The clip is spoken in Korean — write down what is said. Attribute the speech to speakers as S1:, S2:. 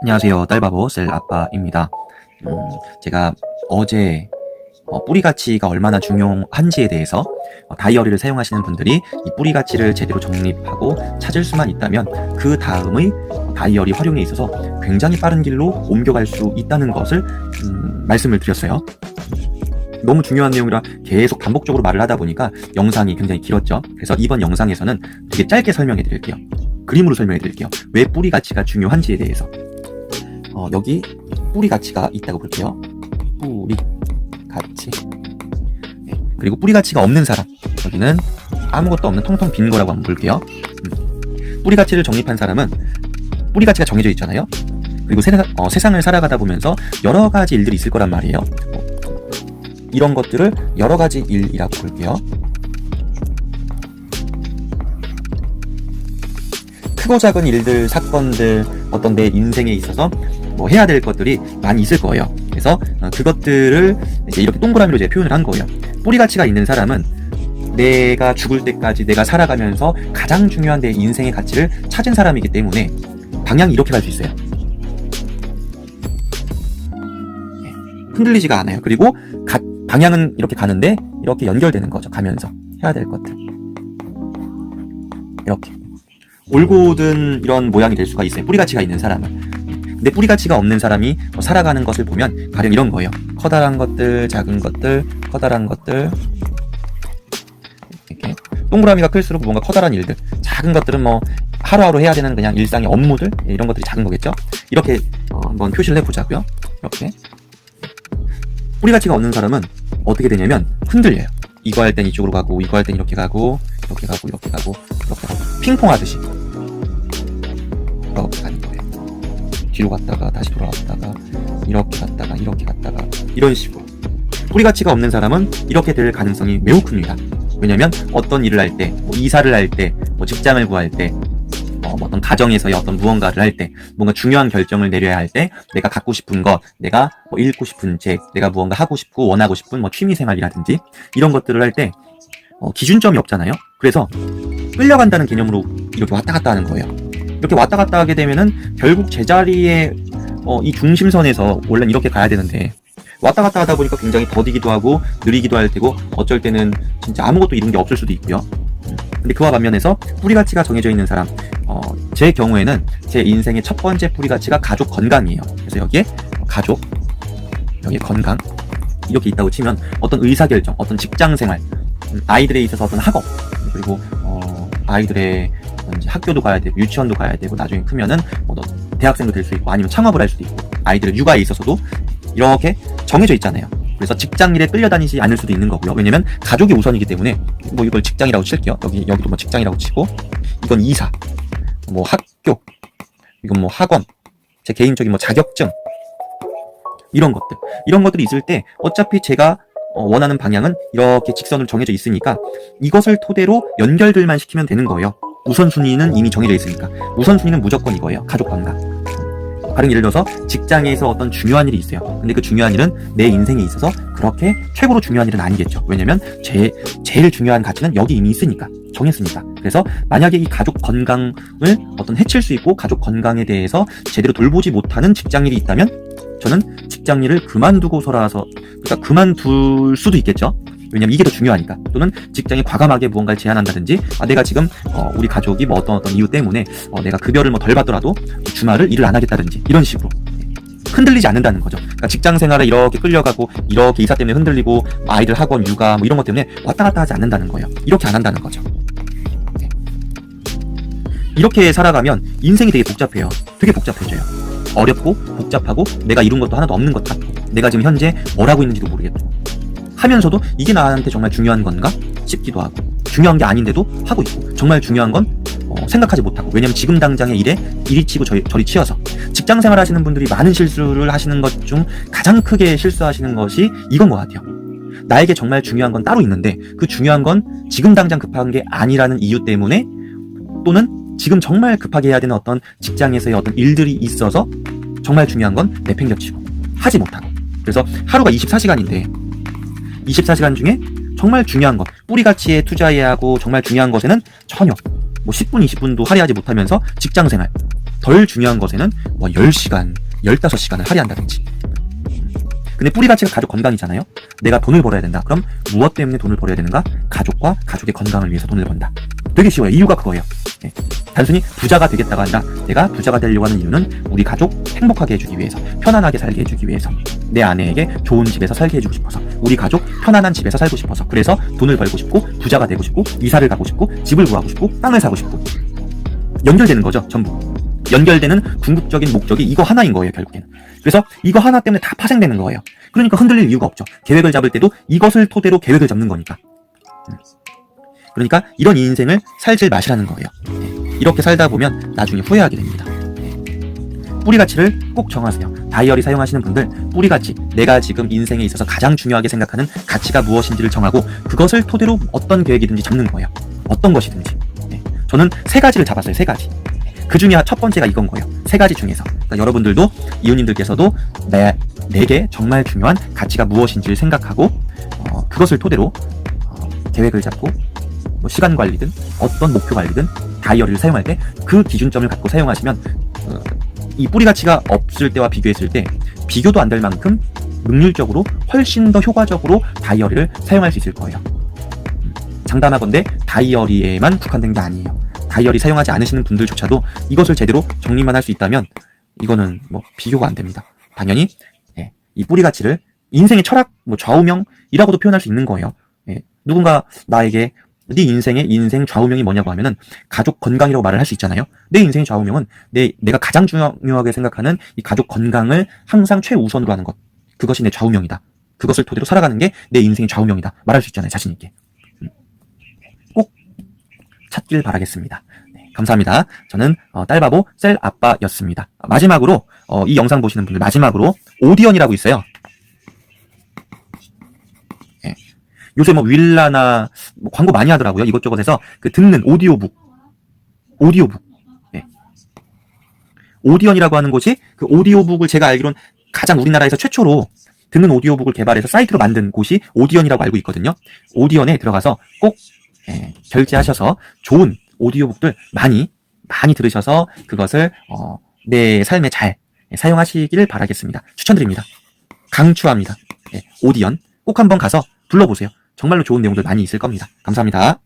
S1: 안녕하세요. 딸바보 셀 아빠입니다. 음, 제가 어제 어, 뿌리 가치가 얼마나 중요한지에 대해서 어, 다이어리를 사용하시는 분들이 이 뿌리 가치를 제대로 정립하고 찾을 수만 있다면 그 다음의 다이어리 활용에 있어서 굉장히 빠른 길로 옮겨갈 수 있다는 것을 음, 말씀을 드렸어요. 너무 중요한 내용이라 계속 반복적으로 말을 하다 보니까 영상이 굉장히 길었죠. 그래서 이번 영상에서는 되게 짧게 설명해 드릴게요. 그림으로 설명해 드릴게요. 왜 뿌리 가치가 중요한지에 대해서. 어, 여기 뿌리 가치가 있다고 볼게요. 뿌리 가치. 네, 그리고 뿌리 가치가 없는 사람. 여기는 아무것도 없는 텅텅 빈 거라고 한번 볼게요. 음. 뿌리 가치를 정립한 사람은 뿌리 가치가 정해져 있잖아요. 그리고 세, 어, 세상을 살아가다 보면서 여러 가지 일들이 있을 거란 말이에요. 어, 이런 것들을 여러 가지 일이라고 볼게요. 크고 작은 일들, 사건들, 어떤 내 인생에 있어서 뭐 해야 될 것들이 많이 있을 거예요. 그래서 어, 그것들을 이제 이렇게 동그라미로 이제 표현을 한 거예요. 뿌리 가치가 있는 사람은 내가 죽을 때까지 내가 살아가면서 가장 중요한 내 인생의 가치를 찾은 사람이기 때문에 방향이 이렇게 갈 수 있어요. 예, 흔들리지가 않아요. 그리고 가- 방향은 이렇게 가는데 이렇게 연결되는 거죠. 가면서 해야 될 것들. 이렇게. 올곧은 이런 모양이 될 수가 있어요. 뿌리 가치가 있는 사람은. 근데 뿌리 가치가 없는 사람이 뭐 살아가는 것을 보면 가령 이런 거예요. 커다란 것들, 작은 것들, 커다란 것들. 이렇게 동그라미가 클수록 뭔가 커다란 일들, 작은 것들은 뭐 하루하루 해야 되는 그냥 일상의 업무들 이런 것들이 작은 거겠죠. 이렇게 어, 한번 표시를 해보자고요. 이렇게 뿌리 가치가 없는 사람은 어떻게 되냐면 흔들려요. 이거 할 땐 이쪽으로 가고, 이거 할 땐 이렇게 가고, 이렇게 가고, 이렇게 가고, 이렇게 가고, 핑퐁 하듯이 이렇게. 뒤로 갔다가 다시 돌아왔다가 이렇게 갔다가 이렇게 갔다가 이런 식으로 뿌리 가치가 없는 사람은 이렇게 될 가능성이 매우 큽니다. 왜냐면 어떤 일을 할 때, 뭐 이사를 할 때, 뭐 직장을 구할 때, 어, 뭐 어떤 가정에서의 어떤 무언가를 할 때, 뭔가 중요한 결정을 내려야 할 때, 내가 갖고 싶은 것, 내가 뭐 읽고 싶은 책, 내가 무언가 하고 싶고 원하고 싶은 뭐 취미 생활이라든지 이런 것들을 할 때 어, 기준점이 없잖아요. 그래서 끌려간다는 개념으로 이렇게 왔다 갔다 하는 거예요. 이렇게 왔다 갔다 하게 되면은 결국 제자리에 어, 이 중심선에서 원래는 이렇게 가야 되는데 왔다 갔다 하다 보니까 굉장히 더디기도 하고 느리기도 할 테고 어쩔 때는 진짜 아무것도 이룬 게 없을 수도 있고요. 근데 그와 반면에서 뿌리 가치가 정해져 있는 사람, 어, 제 경우에는 제 인생의 첫 번째 뿌리 가치가 가족 건강이에요. 그래서 여기에 가족, 여기에 건강 이렇게 있다고 치면 어떤 의사 결정, 어떤 직장 생활, 음, 아이들에 있어서 어떤 학업 그리고 어, 아이들의 이제 학교도 가야 되고 유치원도 가야 되고 나중에 크면은 뭐 너- 대학생도 될 수 있고 아니면 창업을 할 수도 있고 아이들의 육아에 있어서도 이렇게 정해져 있잖아요. 그래서 직장 일에 끌려다니지 않을 수도 있는 거고요. 왜냐면 가족이 우선이기 때문에 뭐 이걸 직장이라고 칠게요. 여기 여기도 뭐 직장이라고 치고 이건 이사, 뭐 학교, 이건 뭐 학원, 제 개인적인 뭐 자격증 이런 것들 이런 것들이 있을 때 어차피 제가 어, 원하는 방향은 이렇게 직선으로 정해져 있으니까 이것을 토대로 연결들만 시키면 되는 거예요. 우선순위는 이미 정해져 있으니까 우선순위는 무조건 이거예요. 가족 건강. 다른 예를 들어서 직장에서 어떤 중요한 일이 있어요. 근데 그 중요한 일은 내 인생에 있어서 그렇게 최고로 중요한 일은 아니겠죠. 왜냐면 제 제일 중요한 가치는 여기 이미 있으니까 정했으니까. 그래서 만약에 이 가족 건강을 어떤 해칠 수 있고 가족 건강에 대해서 제대로 돌보지 못하는 직장 일이 있다면 저는 직장 일을 그만두고서라서 그러니까 그만둘 수도 있겠죠. 왜냐면 이게 더 중요하니까 또는 직장에 과감하게 무언가를 제안한다든지 아 내가 지금 어, 우리 가족이 뭐 어떤 어떤 이유 때문에 어, 내가 급여를 뭐 덜 받더라도 주말을 일을 안 하겠다든지 이런 식으로 흔들리지 않는다는 거죠. 그러니까 직장 생활에 이렇게 끌려가고 이렇게 이사 때문에 흔들리고 뭐 아이들 학원 육아 뭐 이런 것 때문에 왔다 갔다 하지 않는다는 거예요. 이렇게 안 한다는 거죠. 네. 이렇게 살아가면 인생이 되게 복잡해요. 되게 복잡해져요. 어렵고 복잡하고 내가 이룬 것도 하나도 없는 것 같고 내가 지금 현재 뭘 하고 있는지도 모르겠고 하면서도 이게 나한테 정말 중요한 건가 싶기도 하고 중요한 게 아닌데도 하고 있고 정말 중요한 건 어, 생각하지 못하고 왜냐면 지금 당장의 일에 이리 치고 저리, 저리 치여서 직장 생활 하시는 분들이 많은 실수를 하시는 것 중 가장 크게 실수하시는 것이 이건 것 같아요. 나에게 정말 중요한 건 따로 있는데 그 중요한 건 지금 당장 급한 게 아니라는 이유 때문에 또는 지금 정말 급하게 해야 되는 어떤 직장에서의 어떤 일들이 있어서 정말 중요한 건 내팽겨치고 하지 못하고 그래서 하루가 24시간인데 24시간 중에 정말 중요한 것 뿌리 가치에 투자해야 하고 정말 중요한 것에는 전혀 뭐 10분 20분도 할애하지 못하면서 직장 생활 덜 중요한 것에는 뭐 10시간, 15시간을 할애한다든지. 근데 뿌리 가치가 가족 건강이잖아요. 내가 돈을 벌어야 된다. 그럼 무엇 때문에 돈을 벌어야 되는가? 가족과 가족의 건강을 위해서 돈을 번다. 되게 쉬워요. 이유가 그거예요. 예. 단순히 부자가 되겠다가 아니라 내가 부자가 되려고 하는 이유는 우리 가족 행복하게 해주기 위해서, 편안하게 살게 해주기 위해서, 내 아내에게 좋은 집에서 살게 해주고 싶어서, 우리 가족 편안한 집에서 살고 싶어서, 그래서 돈을 벌고 싶고, 부자가 되고 싶고, 이사를 가고 싶고, 집을 구하고 싶고, 땅을 사고 싶고. 연결되는 거죠, 전부. 연결되는 궁극적인 목적이 이거 하나인 거예요, 결국에는. 그래서 이거 하나 때문에 다 파생되는 거예요. 그러니까 흔들릴 이유가 없죠. 계획을 잡을 때도 이것을 토대로 계획을 잡는 거니까. 음. 그러니까 이런 인생을 살질 마시라는 거예요. 네. 이렇게 살다 보면 나중에 후회하게 됩니다. 네. 뿌리 가치를 꼭 정하세요. 다이어리 사용하시는 분들 뿌리 가치, 내가 지금 인생에 있어서 가장 중요하게 생각하는 가치가 무엇인지를 정하고 그것을 토대로 어떤 계획이든지 잡는 거예요. 어떤 것이든지. 네. 저는 세 가지를 잡았어요. 세 가지. 그 중에 첫 번째가 이건 거예요. 세 가지 중에서. 그러니까 여러분들도 이웃님들께서도 내, 내게 정말 중요한 가치가 무엇인지를 생각하고 어, 그것을 토대로 어, 계획을 잡고 뭐 시간 관리든 어떤 목표 관리든 다이어리를 사용할 때 그 기준점을 갖고 사용하시면 어, 이 뿌리 가치가 없을 때와 비교했을 때 비교도 안 될 만큼 능률적으로 훨씬 더 효과적으로 다이어리를 사용할 수 있을 거예요. 음, 장담하건대 다이어리에만 국한된 게 아니에요. 다이어리 사용하지 않으시는 분들조차도 이것을 제대로 정리만 할 수 있다면 이거는 뭐 비교가 안 됩니다. 당연히 예, 이 뿌리 가치를 인생의 철학, 뭐 좌우명이라고도 표현할 수 있는 거예요. 예, 누군가 나에게 네 인생의 인생 좌우명이 뭐냐고 하면은 가족 건강이라고 말을 할 수 있잖아요. 내 인생의 좌우명은 내 내가 가장 중요하게 생각하는 이 가족 건강을 항상 최우선으로 하는 것. 그것이 내 좌우명이다. 그것을 토대로 살아가는 게 내 인생의 좌우명이다. 말할 수 있잖아요. 자신 있게. 찾길 바라겠습니다. 네, 감사합니다. 저는 어, 딸바보 셀 아빠였습니다. 마지막으로 어, 이 영상 보시는 분들 마지막으로 오디언이라고 있어요. 예. 요새 뭐 윌라나 뭐 광고 많이 하더라고요. 이것저것에서 그 듣는 오디오북, 오디오북. 예. 오디언이라고 하는 곳이 그 오디오북을 제가 알기로는 가장 우리나라에서 최초로 듣는 오디오북을 개발해서 사이트로 만든 곳이 오디언이라고 알고 있거든요. 오디언에 들어가서 꼭 예, 결제하셔서 좋은 오디오북들 많이 많이 들으셔서 그것을 어, 내 삶에 잘 사용하시길 바라겠습니다. 추천드립니다. 강추합니다. 예, 오디언 꼭 한번 가서 불러보세요. 정말로 좋은 내용들 많이 있을 겁니다. 감사합니다.